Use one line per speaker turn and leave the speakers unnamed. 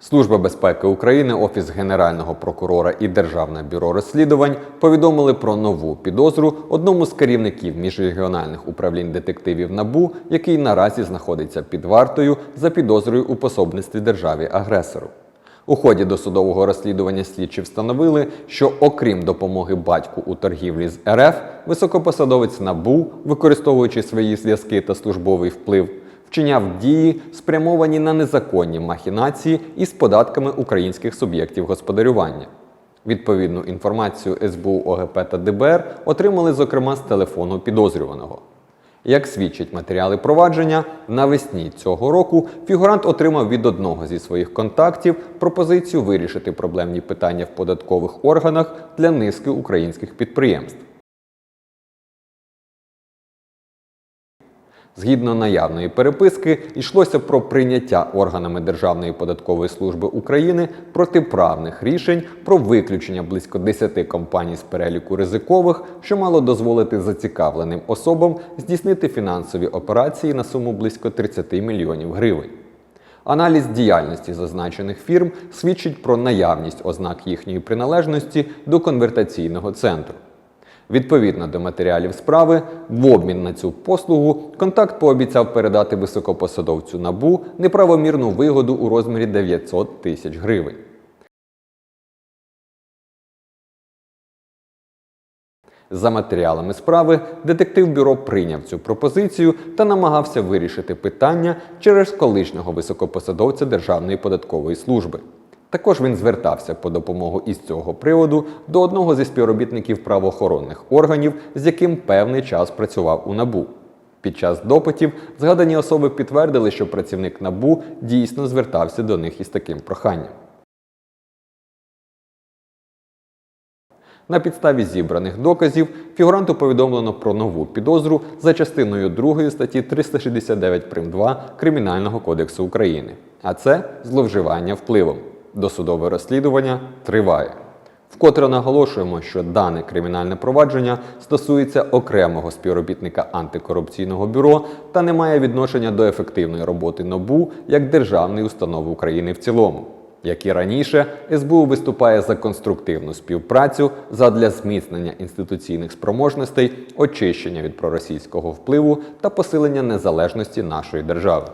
Служба безпеки України, Офіс Генерального прокурора і Державне бюро розслідувань повідомили про нову підозру одному з керівників міжрегіональних управлінь детективів НАБУ, який наразі знаходиться під вартою за підозрою у пособництві державі-агресору. У ході досудового розслідування слідчі встановили, що окрім допомоги батьку у торгівлі з РФ, високопосадовець НАБУ, використовуючи свої зв'язки та службовий вплив, вчиняв дії, спрямовані на незаконні махінації із податками українських суб'єктів господарювання. Відповідну інформацію СБУ, ОГП та ДБР отримали, зокрема, з телефону підозрюваного. Як свідчать матеріали провадження, навесні цього року фігурант отримав від одного зі своїх контактів пропозицію вирішити проблемні питання в податкових органах для низки українських підприємств. Згідно наявної переписки, йшлося про прийняття органами Державної податкової служби України протиправних рішень про виключення близько 10 компаній з переліку ризикових, що мало дозволити зацікавленим особам здійснити фінансові операції на суму близько 30 мільйонів гривень. Аналіз діяльності зазначених фірм свідчить про наявність ознак їхньої приналежності до конвертаційного центру. Відповідно до матеріалів справи, в обмін на цю послугу контакт пообіцяв передати високопосадовцю набу неправомірну вигоду у розмірі 900 тисяч гривень. За матеріалами справи, детектив бюро прийняв цю пропозицію та намагався вирішити питання через колишнього високопосадовця Державної податкової служби. Також він звертався по допомогу із цього приводу до одного зі співробітників правоохоронних органів, з яким певний час працював у НАБУ. Під час допитів згадані особи підтвердили, що працівник НАБУ дійсно звертався до них із таким проханням. На підставі зібраних доказів фігуранту повідомлено про нову підозру за частиною 2 статті 369 прим. 2 Кримінального кодексу України, а це зловживання впливом. Досудове розслідування триває. Вкотре наголошуємо, що дане кримінальне провадження стосується окремого співробітника антикорупційного бюро та не має відношення до ефективної роботи НОБУ як державної установи України в цілому. Як і раніше, СБУ виступає за конструктивну співпрацю задля зміцнення інституційних спроможностей, очищення від проросійського впливу та посилення незалежності нашої держави.